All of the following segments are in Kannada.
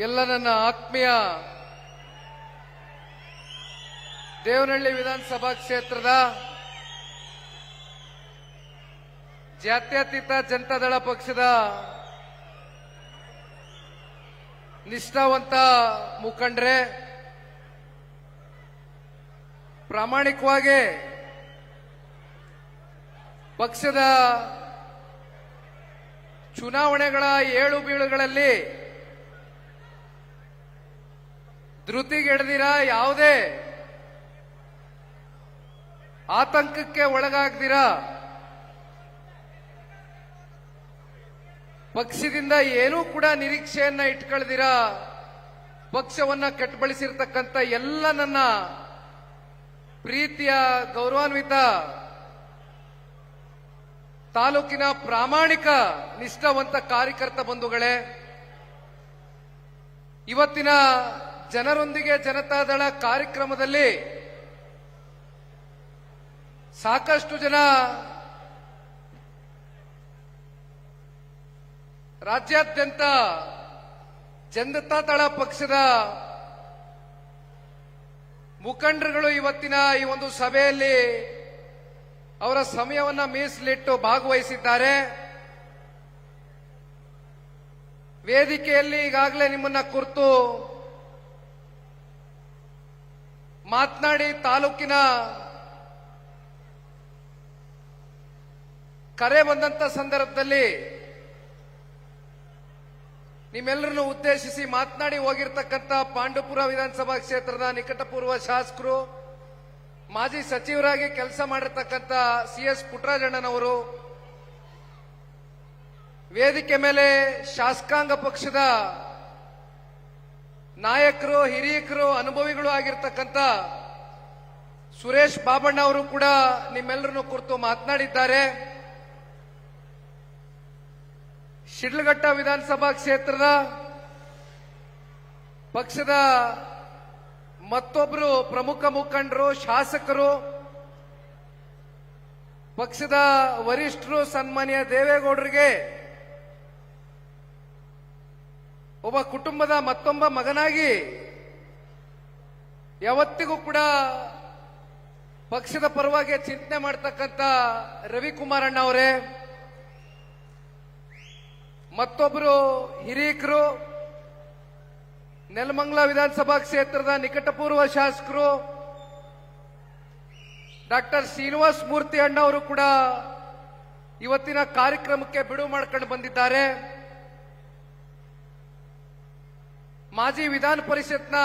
ಎಲ್ಲ ನನ್ನ ಆತ್ಮೀಯ ದೇವನಹಳ್ಳಿ ವಿಧಾನಸಭಾ ಕ್ಷೇತ್ರದ ಜಾತ್ಯತೀತ ಜನತಾದಳ ಪಕ್ಷದ ನಿಷ್ಠಾವಂತ ಮುಖಂಡ್ರೆ, ಪ್ರಾಮಾಣಿಕವಾಗಿ ಪಕ್ಷದ ಚುನಾವಣೆಗಳ ಏಳು ಬೀಳುಗಳಲ್ಲಿ ಧೃತಿಗೆಡದಿರ ಯಾವುದೇ ಆತಂಕಕ್ಕೆ ಒಳಗಾಗ್ದಿರ? ಪಕ್ಷದಿಂದ ಏನೂ ಕೂಡ ನಿರೀಕ್ಷೆಯನ್ನ ಇಟ್ಕೊಳ್ದಿರ? ಪಕ್ಷವನ್ನ ಕಟ್ಬಳಿಸಿರ್ತಕ್ಕಂಥ ಎಲ್ಲ ನನ್ನ ಪ್ರೀತಿಯ ಗೌರವಾನ್ವಿತ ತಾಲೂಕಿನ ಪ್ರಾಮಾಣಿಕ ನಿಷ್ಠಾವಂತ ಕಾರ್ಯಕರ್ತ ಬಂಧುಗಳೇ, ಇವತ್ತಿನ ಜನರೊಂದಿಗೆ ಜನತಾದಳ ಕಾರ್ಯಕ್ರಮದಲ್ಲಿ ಸಾಕಷ್ಟು ಜನ ರಾಜ್ಯಾದ್ಯಂತ ಜನತಾದಳ ಪಕ್ಷದ ಮುಖಂಡರುಗಳು ಇವತ್ತಿನ ಈ ಒಂದು ಸಭೆಯಲ್ಲಿ ಅವರ ಸಮಯವನ್ನು ಮೀಸಲಿಟ್ಟು ಭಾಗವಹಿಸಿದ್ದಾರೆ. ವೇದಿಕೆಯಲ್ಲಿ ಈಗಾಗಲೇ ನಿಮ್ಮನ್ನ ಕುರಿತು ಮಾತನಾಡಿ ತಾಲೂಕಿನ ಕರೆ ಬಂದಂತ ಸಂದರ್ಭದಲ್ಲಿ ನಿಮ್ಮೆಲ್ಲರನ್ನು ಉದ್ದೇಶಿಸಿ ಮಾತನಾಡಿ ಹೋಗಿರ್ತಕ್ಕಂಥ ಪಾಂಡುಪುರ ವಿಧಾನಸಭಾ ಕ್ಷೇತ್ರದ ನಿಕಟಪೂರ್ವ ಶಾಸಕರು, ಮಾಜಿ ಸಚಿವರಾಗಿ ಕೆಲಸ ಮಾಡಿರ್ತಕ್ಕಂಥ ಸಿ ಎಸ್ ಪುಟ್ರಾಜಣ್ಣನವರು, ವೇದಿಕೆ ಮೇಲೆ ಶಾಸಕಾಂಗ ಪಕ್ಷದ ನಾಯಕರು, ಹಿರಿಯಕರು, ಅನುಭವಿಗಳು ಆಗಿರ್ತಕ್ಕಂಥ ಸುರೇಶ್ ಬಾಬಣ್ಣ ಅವರು ಕೂಡ ನಿಮ್ಮೆಲ್ಲರನ್ನು ಕುರಿತು ಮಾತನಾಡಿದ್ದಾರೆ. ಶಿಡ್ಲಘಟ್ಟ ವಿಧಾನಸಭಾ ಕ್ಷೇತ್ರದ ಪಕ್ಷದ ಮತ್ತೊಬ್ಬರು ಪ್ರಮುಖ ಮುಖಂಡರು, ಶಾಸಕರು, ಪಕ್ಷದ ವರಿಷ್ಠರು ಸನ್ಮಾನ್ಯ ದೇವೇಗೌಡರಿಗೆ ಒಬ್ಬ ಕುಟುಂಬದ ಮತ್ತೊಬ್ಬ ಮಗನಾಗಿ ಯಾವತ್ತಿಗೂ ಕೂಡ ಪಕ್ಷದ ಪರವಾಗಿ ಚಿಂತನೆ ಮಾಡ್ತಕ್ಕಂಥ ರವಿಕುಮಾರಣ್ಣ ಅವರೇ, ಮತ್ತೊಬ್ಬರು ಹಿರೀಕರು ನೆಲಮಂಗಲ ವಿಧಾನಸಭಾ ಕ್ಷೇತ್ರದ ನಿಕಟಪೂರ್ವ ಶಾಸಕರು, ಡಾಕ್ಟರ್ ಶ್ರೀನಿವಾಸ್ ಮೂರ್ತಿ ಅಣ್ಣವರು ಕೂಡ ಇವತ್ತಿನ ಕಾರ್ಯಕ್ರಮಕ್ಕೆ ಬಿಡುವು ಮಾಡ್ಕೊಂಡು ಬಂದಿದ್ದಾರೆ. ಮಾಜಿ ವಿಧಾನ ಪರಿಷತ್ನ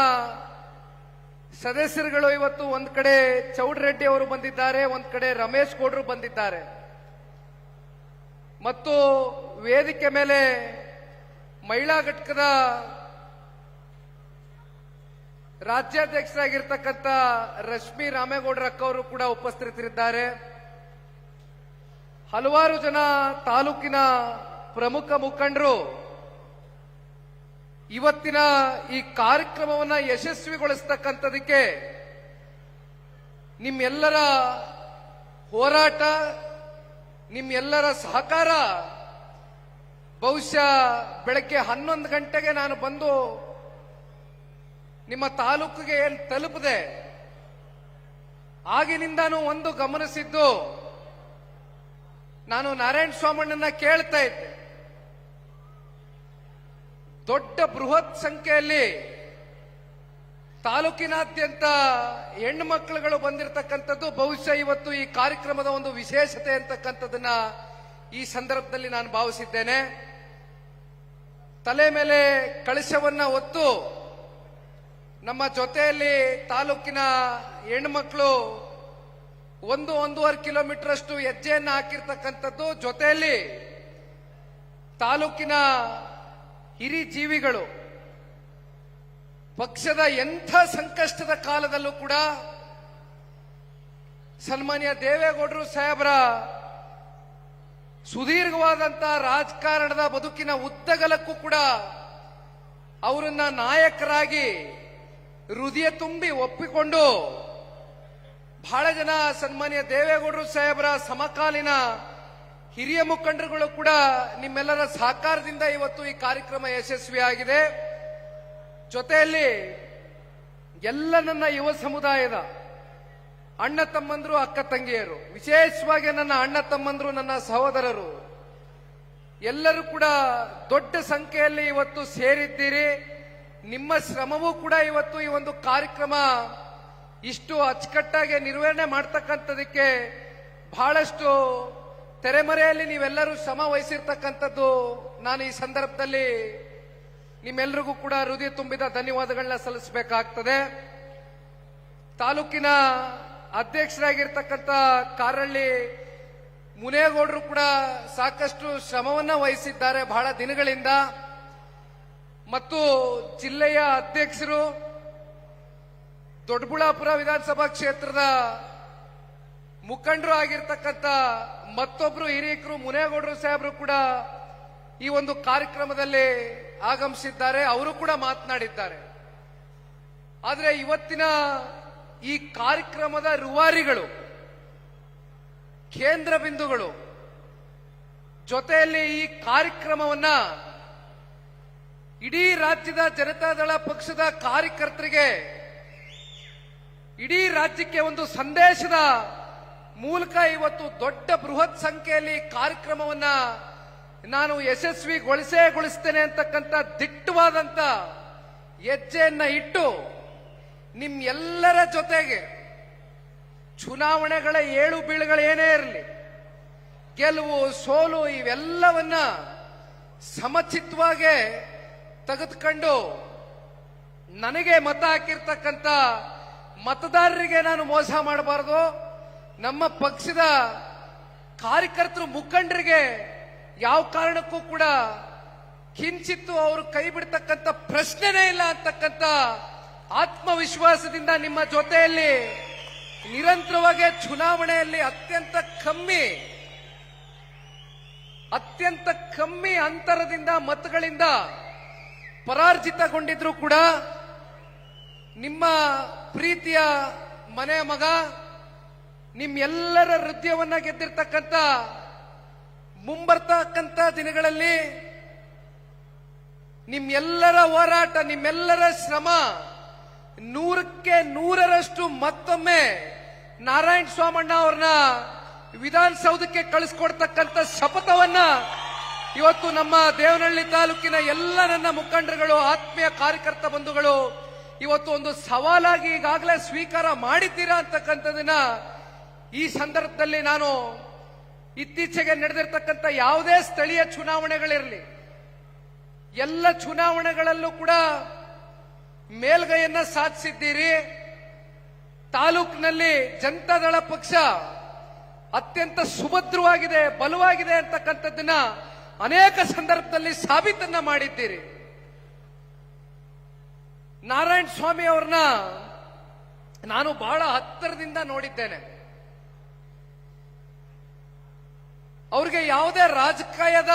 ಸದಸ್ಯರುಗಳು ಇವತ್ತು ಒಂದ್ ಕಡೆ ಚೌಡರೆಡ್ಡಿ ಅವರು ಬಂದಿದ್ದಾರೆ, ಒಂದ್ ಕಡೆ ರಮೇಶ್ ಗೌಡ್ರು ಬಂದಿದ್ದಾರೆ. ಮತ್ತು ವೇದಿಕೆ ಮೇಲೆ ಮಹಿಳಾ ಘಟಕದ ರಾಜ್ಯಾಧ್ಯಕ್ಷರಾಗಿರ್ತಕ್ಕಂಥ ರಶ್ಮಿ ರಾಮೇಗೌಡರ ಅಕ್ಕವರು ಕೂಡ ಉಪಸ್ಥಿತರಿದ್ದಾರೆ. ಹಲವಾರು ಜನ ತಾಲೂಕಿನ ಪ್ರಮುಖ ಮುಖಂಡರು ಇವತ್ತಿನ ಈ ಕಾರ್ಯಕ್ರಮವನ್ನ ಯಶಸ್ವಿಗೊಳಿಸ್ತಕ್ಕಂಥದಕ್ಕೆ ನಿಮ್ಮೆಲ್ಲರ ಹೋರಾಟ, ನಿಮ್ಮೆಲ್ಲರ ಸಹಕಾರ, ಬಹುಶಃ ಬೆಳಗ್ಗೆ ಹನ್ನೊಂದು ಗಂಟೆಗೆ ನಾನು ಬಂದು ನಿಮ್ಮ ತಾಲೂಕಿಗೆ ಏನು ತಲುಪದೆ, ಆಗಿನಿಂದಾನು ಒಂದು ಗಮನಿಸಿದ್ದು, ನಾನು ನಾರಾಯಣ ಸ್ವಾಮಣ್ಣನ ಕೇಳ್ತಾ ಇದ್ದೆ. ದೊಡ್ಡ ಬೃಹತ್ ಸಂಖ್ಯೆಯಲ್ಲಿ ತಾಲೂಕಿನಾದ್ಯಂತ ಹೆಣ್ಣು ಮಕ್ಕಳುಗಳು ಬಂದಿರತಕ್ಕಂಥದ್ದು, ಬಹುಶಃ ಇವತ್ತು ಈ ಕಾರ್ಯಕ್ರಮದ ಒಂದು ವಿಶೇಷತೆ ಅಂತಕ್ಕಂಥದ್ದನ್ನ ಈ ಸಂದರ್ಭದಲ್ಲಿ ನಾನು ಭಾವಿಸಿದ್ದೇನೆ. ತಲೆ ಮೇಲೆ ಕಳಶವನ್ನ ಹೊತ್ತು ನಮ್ಮ ಜೊತೆಯಲ್ಲಿ ತಾಲೂಕಿನ ಹೆಣ್ಮಕ್ಳು ಒಂದು ಒಂದೂವರೆ ಕಿಲೋಮೀಟರ್ ಅಷ್ಟು ಹೆಜ್ಜೆಯನ್ನು ಹಾಕಿರ್ತಕ್ಕಂಥದ್ದು. ಜೊತೆಯಲ್ಲಿ ತಾಲೂಕಿನ ಹಿರಿ ಜೀವಿಗಳು ಪಕ್ಷದ ಎಂಥ ಸಂಕಷ್ಟದ ಕಾಲದಲ್ಲೂ ಕೂಡ ಸನ್ಮಾನ್ಯ ದೇವೇಗೌಡರು ಸಾಹೇಬರ ಸುದೀರ್ಘವಾದಂತ ರಾಜಕಾರಣದ ಬದುಕಿನ ಉದ್ದಗಲಕ್ಕೂ ಕೂಡ ಅವರನ್ನ ನಾಯಕರಾಗಿ ಹೃದಯ ತುಂಬಿ ಒಪ್ಪಿಕೊಂಡು ಬಹಳ ಜನ ಸನ್ಮಾನ್ಯ ದೇವೇಗೌಡರು ಸಾಹೇಬರ ಸಮಕಾಲೀನ ಹಿರಿಯ ಮುಖಂಡರುಗಳು ಕೂಡ ನಿಮ್ಮೆಲ್ಲರ ಸಹಕಾರದಿಂದ ಇವತ್ತು ಈ ಕಾರ್ಯಕ್ರಮ ಯಶಸ್ವಿಯಾಗಿದೆ. ಜೊತೆಯಲ್ಲಿ ಎಲ್ಲ ನನ್ನ ಯುವ ಸಮುದಾಯದ ಅಣ್ಣ ತಮ್ಮಂದ್ರು, ಅಕ್ಕ ತಂಗಿಯರು, ವಿಶೇಷವಾಗಿ ನನ್ನ ಅಣ್ಣ ತಮ್ಮಂದ್ರು, ನನ್ನ ಸಹೋದರರು, ಎಲ್ಲರೂ ಕೂಡ ದೊಡ್ಡ ಸಂಖ್ಯೆಯಲ್ಲಿ ಇವತ್ತು ಸೇರಿದ್ದೀರಿ. ನಿಮ್ಮ ಶ್ರಮವೂ ಕೂಡ ಇವತ್ತು ಈ ಒಂದು ಕಾರ್ಯಕ್ರಮ ಇಷ್ಟು ಅಚ್ಚುಕಟ್ಟಾಗಿ ನಿರ್ವಹಣೆ ಮಾಡ್ತಕ್ಕಂಥದಕ್ಕೆ ಬಹಳಷ್ಟು ತೆರೆಮರೆಯಲ್ಲಿ ನೀವೆಲ್ಲರೂ ಶ್ರಮ ವಹಿಸಿರ್ತಕ್ಕಂಥದ್ದು ನಾನು ಈ ಸಂದರ್ಭದಲ್ಲಿ ನಿಮ್ಮೆಲ್ಲರಿಗೂ ಕೂಡ ಹೃದಯ ತುಂಬಿದ ಧನ್ಯವಾದಗಳನ್ನ ಸಲ್ಲಿಸಬೇಕಾಗ್ತದೆ. ತಾಲೂಕಿನ ಅಧ್ಯಕ್ಷರಾಗಿರ್ತಕ್ಕಂಥ ಕಾರಳ್ಳಿ ಮುನೇಗೌಡರು ಕೂಡ ಸಾಕಷ್ಟು ಶ್ರಮವನ್ನ ವಹಿಸಿದ್ದಾರೆ ಬಹಳ ದಿನಗಳಿಂದ. ಮತ್ತು ಜಿಲ್ಲೆಯ ಅಧ್ಯಕ್ಷರು ದೊಡ್ಡಬಳ್ಳಾಪುರ ವಿಧಾನಸಭಾ ಕ್ಷೇತ್ರದ ಮುಖಂಡರು ಆಗಿರ್ತಕ್ಕಂಥ ಮತ್ತೊಬ್ರು ಹಿರಿಯಕರು ಮುನೇಗೌಡರು ಸಾಹೇಬರು ಕೂಡ ಈ ಒಂದು ಕಾರ್ಯಕ್ರಮದಲ್ಲಿ ಆಗಮಿಸಿದ್ದಾರೆ. ಅವರು ಕೂಡ ಮಾತನಾಡಿದ್ದಾರೆ. ಆದರೆ ಇವತ್ತಿನ ಈ ಕಾರ್ಯಕ್ರಮದ ರೂವಾರಿಗಳು, ಕೇಂದ್ರ ಬಿಂದುಗಳು, ಜೊತೆಯಲ್ಲಿ ಈ ಕಾರ್ಯಕ್ರಮವನ್ನ ಇಡೀ ರಾಜ್ಯದ ಜನತಾದಳ ಪಕ್ಷದ ಕಾರ್ಯಕರ್ತರಿಗೆ, ಇಡೀ ರಾಜ್ಯಕ್ಕೆ ಒಂದು ಸಂದೇಶದ ಮೂಲಕ ಇವತ್ತು ದೊಡ್ಡ ಬೃಹತ್ ಸಂಖ್ಯೆಯಲ್ಲಿ ಕಾರ್ಯಕ್ರಮವನ್ನ ನಾನು ಯಶಸ್ವಿಗೊಳಿಸೇ ಗೊಳಿಸ್ತೇನೆ ಅಂತಕ್ಕಂಥ ದಿಟ್ಟವಾದಂತ ಹೆಜ್ಜೆಯನ್ನ ಇಟ್ಟು ನಿಮ್ ಎಲ್ಲರ ಜೊತೆಗೆ ಚುನಾವಣೆಗಳ ಏಳು ಬೀಳುಗಳು ಏನೇ ಇರಲಿ, ಗೆಲುವು, ಸೋಲು ಇವೆಲ್ಲವನ್ನ ಸಮಚಿತ್ತವಾಗಿ ತೆಗೆದುಕೊಂಡು ನನಗೆ ಮತ ಹಾಕಿರ್ತಕ್ಕಂಥ ಮತದಾರರಿಗೆ ನಾನು ಮೋಸ ಮಾಡಬಾರದು. ನಮ್ಮ ಪಕ್ಷದ ಕಾರ್ಯಕರ್ತರು ಮುಖಂಡರಿಗೆ ಯಾವ ಕಾರಣಕ್ಕೂ ಕೂಡ ಕಿಂಚಿತ್ತು ಅವರು ಕೈ ಬಿಡ್ತಕ್ಕಂಥ ಪ್ರಶ್ನೆನೇ ಇಲ್ಲ ಅಂತಕ್ಕಂಥ ಆತ್ಮವಿಶ್ವಾಸದಿಂದ ನಿಮ್ಮ ಜೊತೆಯಲ್ಲಿ ನಿರಂತರವಾಗಿ ಚುನಾವಣೆಯಲ್ಲಿ ಅತ್ಯಂತ ಕಮ್ಮಿ ಅತ್ಯಂತ ಕಮ್ಮಿ ಅಂತರದಿಂದ ಮತಗಳಿಂದ ಪರಾರ್ಜಿತಗೊಂಡಿದ್ರು ಕೂಡ ನಿಮ್ಮ ಪ್ರೀತಿಯ ಮನೆಯ ಮಗ ನಿಮ್ಮೆಲ್ಲರ ಹೃದಯವನ್ನ ಗೆದ್ದಿರ್ತಕ್ಕಂಥ, ಮುಂಬರ್ತಕ್ಕಂಥ ದಿನಗಳಲ್ಲಿ ನಿಮ್ಮೆಲ್ಲರ ಹೋರಾಟ, ನಿಮ್ಮೆಲ್ಲರ ಶ್ರಮ, ನೂರಕ್ಕೆ ನೂರರಷ್ಟು ಮತ್ತೊಮ್ಮೆ ನಾರಾಯಣ ಸ್ವಾಮಣ್ಣ ಅವ್ರನ್ನ ವಿಧಾನಸೌಧಕ್ಕೆ ಕಳಿಸ್ಕೊಡ್ತಕ್ಕಂಥ ಶಪಥವನ್ನ ಇವತ್ತು ನಮ್ಮ ದೇವನಹಳ್ಳಿ ತಾಲೂಕಿನ ಎಲ್ಲ ನನ್ನ ಮುಖಂಡರುಗಳು, ಆತ್ಮೀಯ ಕಾರ್ಯಕರ್ತ ಬಂಧುಗಳು, ಇವತ್ತು ಒಂದು ಸವಾಲಾಗಿ ಈಗಾಗಲೇ ಸ್ವೀಕಾರ ಮಾಡಿದ್ದೀರಾ ಅಂತಕ್ಕಂಥದನ್ನ ಈ ಸಂದರ್ಭದಲ್ಲಿ ನಾನು ಇತ್ತೀಚೆಗೆ ನಡೆದಿರ್ತಕ್ಕಂಥ ಯಾವುದೇ ಸ್ಥಳೀಯ ಚುನಾವಣೆಗಳಿರಲಿ, ಎಲ್ಲ ಚುನಾವಣೆಗಳಲ್ಲೂ ಕೂಡ ಮೇಲ್ಗೈಯನ್ನ ಸಾಧಿಸಿದ್ದೀರಿ. ತಾಲೂಕಿನಲ್ಲಿ ಜನತಾದಳ ಪಕ್ಷ ಅತ್ಯಂತ ಸುಭದ್ರವಾಗಿದೆ, ಬಲವಾಗಿದೆ ಅಂತಕ್ಕಂಥದ್ದನ್ನ ಅನೇಕ ಸಂದರ್ಭದಲ್ಲಿ ಸಾಬೀತನ್ನ ಮಾಡಿದ್ದೀರಿ. ನಾರಾಯಣ ಸ್ವಾಮಿ ಅವ್ರನ್ನ ನಾನು ಬಹಳ ಹತ್ತಿರದಿಂದ ನೋಡಿದ್ದೇನೆ. ಅವ್ರಿಗೆ ಯಾವುದೇ ರಾಜಕೀಯದ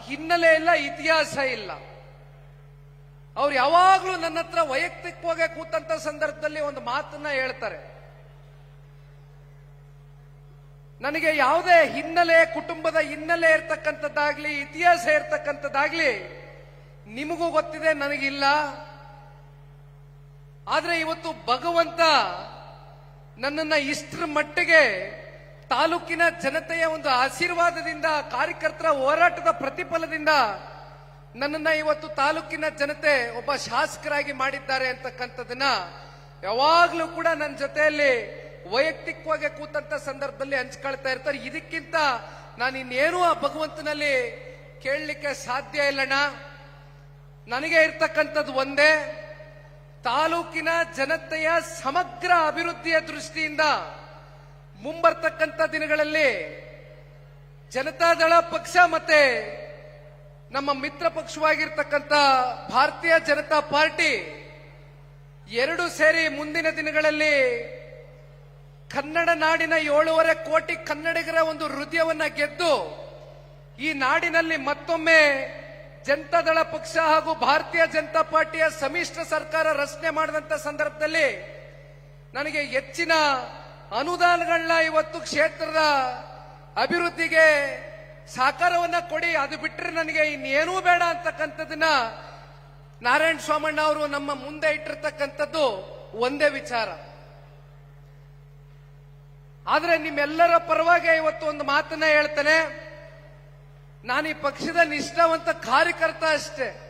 ಹಿನ್ನೆಲೆ ಇಲ್ಲ, ಇತಿಹಾಸ ಇಲ್ಲ. ಅವ್ರು ಯಾವಾಗ್ಲೂ ನನ್ನ ಹತ್ರ ವೈಯಕ್ತಿಕವಾಗಿ ಕೂತಂತ ಸಂದರ್ಭದಲ್ಲಿ ಒಂದು ಮಾತನ್ನ ಹೇಳ್ತಾರೆ. ನನಗೆ ಯಾವುದೇ ಹಿನ್ನೆಲೆ, ಕುಟುಂಬದ ಹಿನ್ನೆಲೆ ಇರ್ತಕ್ಕಂಥದ್ದಾಗ್ಲಿ, ಇತಿಹಾಸ ಇರ್ತಕ್ಕಂಥದ್ದಾಗ್ಲಿ ನಿಮಗೂ ಗೊತ್ತಿದೆ, ನನಗಿಲ್ಲ. ಆದ್ರೆ ಇವತ್ತು ಭಗವಂತ ನನ್ನನ್ನ ಇಷ್ಟರ ಮಟ್ಟಿಗೆ ತಾಲೂಕಿನ ಜನತೆಯ ಒಂದು ಆಶೀರ್ವಾದದಿಂದ, ಕಾರ್ಯಕರ್ತರ ಹೋರಾಟದ ಪ್ರತಿಫಲದಿಂದ ನನ್ನನ್ನ ಇವತ್ತು ತಾಲೂಕಿನ ಜನತೆ ಒಬ್ಬ ಶಾಸಕರಾಗಿ ಮಾಡಿದ್ದಾರೆ ಅಂತಕ್ಕಂಥದ್ದನ್ನ ಯಾವಾಗ್ಲೂ ಕೂಡ ನನ್ನ ಜೊತೆಯಲ್ಲಿ ವೈಯಕ್ತಿಕವಾಗಿ ಕೂತಂತ ಸಂದರ್ಭದಲ್ಲಿ ಹಂಚ್ಕೊಳ್ತಾ ಇರ್ತಾರೆ. ಇದಕ್ಕಿಂತ ನಾನು ಇನ್ನೇನು ಆ ಭಗವಂತನಲ್ಲಿ ಕೇಳಲಿಕ್ಕೆ ಸಾಧ್ಯ ಇಲ್ಲಣ್ಣ. ನನಗೆ ಇರ್ತಕ್ಕಂಥದ್ದು ಒಂದೇ, ತಾಲೂಕಿನ ಜನತೆಯ ಸಮಗ್ರ ಅಭಿವೃದ್ಧಿಯ ದೃಷ್ಟಿಯಿಂದ ಮುಂಬರ್ತಕ್ಕಂಥ ದಿನಗಳಲ್ಲಿ ಜನತಾದಳ ಪಕ್ಷ ಮತ್ತೆ ನಮ್ಮ ಮಿತ್ರ ಪಕ್ಷವಾಗಿರ್ತಕ್ಕಂಥ ಭಾರತೀಯ ಜನತಾ ಪಾರ್ಟಿ ಎರಡು ಸೇರಿ ಮುಂದಿನ ದಿನಗಳಲ್ಲಿ ಕನ್ನಡ ನಾಡಿನ ಏಳೂವರೆ ಕೋಟಿ ಕನ್ನಡಿಗರ ಒಂದು ಹೃದಯವನ್ನ ಗೆದ್ದು ಈ ನಾಡಿನಲ್ಲಿ ಮತ್ತೊಮ್ಮೆ ಜನತಾದಳ ಪಕ್ಷ ಹಾಗೂ ಭಾರತೀಯ ಜನತಾ ಪಾರ್ಟಿಯ ಸಮ್ಮಿಶ್ರ ಸರ್ಕಾರ ರಚನೆ ಮಾಡಿದಂತ ಸಂದರ್ಭದಲ್ಲಿ ನನಗೆ ಹೆಚ್ಚಿನ ಅನುದಾನಗಳನ್ನ ಇವತ್ತು ಕ್ಷೇತ್ರದ ಅಭಿವೃದ್ಧಿಗೆ ಸಹಕಾರವನ್ನ ಕೊಡಿ. ಅದು ಬಿಟ್ಟರೆ ನನಗೆ ಇನ್ನೇನೂ ಬೇಡ ಅಂತಕ್ಕಂಥದ್ದನ್ನ ನಾರಾಯಣ ಸ್ವಾಮಣ್ಣ ಅವರು ನಮ್ಮ ಮುಂದೆ ಇಟ್ಟಿರ್ತಕ್ಕಂಥದ್ದು ಒಂದೇ ವಿಚಾರ. ಆದರೆ ನಿಮ್ಮೆಲ್ಲರ ಪರವಾಗಿ ಇವತ್ತು ಒಂದು ಮಾತನ್ನ ಹೇಳ್ತೇನೆ. ನಾನು ಈ ಪಕ್ಷದ ನಿಷ್ಠಾವಂತ ಕಾರ್ಯಕರ್ತ ಅಷ್ಟೇ.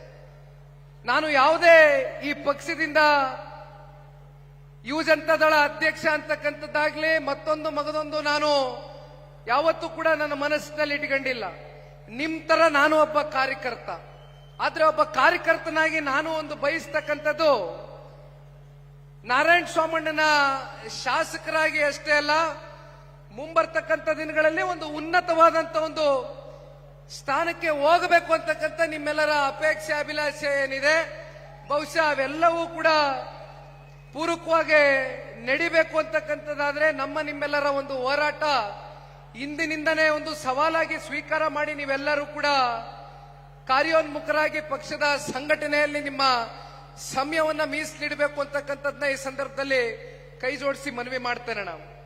ನಾನು ಯಾವುದೇ ಈ ಪಕ್ಷದಿಂದ ಯುವ ಜನತಾ ದಳ ಅಧ್ಯಕ್ಷ ಅಂತಕ್ಕಂಥದ್ದಾಗ್ಲಿ ಮತ್ತೊಂದು ಮಗದೊಂದು ನಾನು ಯಾವತ್ತೂ ಕೂಡ ನನ್ನ ಮನಸ್ಸಿನಲ್ಲಿ ಇಟ್ಕೊಂಡಿಲ್ಲ. ನಿಮ್ ತರ ನಾನು ಒಬ್ಬ ಕಾರ್ಯಕರ್ತ. ಆದ್ರೆ ಒಬ್ಬ ಕಾರ್ಯಕರ್ತನಾಗಿ ನಾನು ಒಂದು ಬಯಸ್ತಕ್ಕಂಥದ್ದು ನಾರಾಯಣ ಸ್ವಾಮಣ್ಣನ ಶಾಸಕರಾಗಿ ಅಷ್ಟೇ ಅಲ್ಲ, ಮುಂಬರ್ತಕ್ಕಂಥ ದಿನಗಳಲ್ಲಿ ಒಂದು ಉನ್ನತವಾದಂತ ಒಂದು ಸ್ಥಾನಕ್ಕೆ ಹೋಗಬೇಕು ಅಂತಕ್ಕಂಥ ನಿಮ್ಮೆಲ್ಲರ ಅಪೇಕ್ಷೆ, ಅಭಿಲಾಷೆ ಏನಿದೆ, ಬಹುಶಃ ಅವೆಲ್ಲವೂ ಕೂಡ ಪೂರಕವಾಗಿ ನಡಿಬೇಕು ಅಂತಕ್ಕಂಥದ್ದಾದ್ರೆ ನಮ್ಮ ನಿಮ್ಮೆಲ್ಲರ ಒಂದು ಹೋರಾಟ, ಇಂದಿನಿಂದನೇ ಒಂದು ಸವಾಲಾಗಿ ಸ್ವೀಕಾರ ಮಾಡಿ ನೀವೆಲ್ಲರೂ ಕೂಡ ಕಾರ್ಯೋನ್ಮುಖರಾಗಿ ಪಕ್ಷದ ಸಂಘಟನೆಯಲ್ಲಿ ನಿಮ್ಮ ಸಮಯವನ್ನ ಮೀಸಲಿಡಬೇಕು ಅಂತಕ್ಕಂಥದ್ದನ್ನ ಈ ಸಂದರ್ಭದಲ್ಲಿ ಕೈ ಜೋಡಿಸಿ ಮನವಿ ಮಾಡ್ತೇನೆ ನಾವು.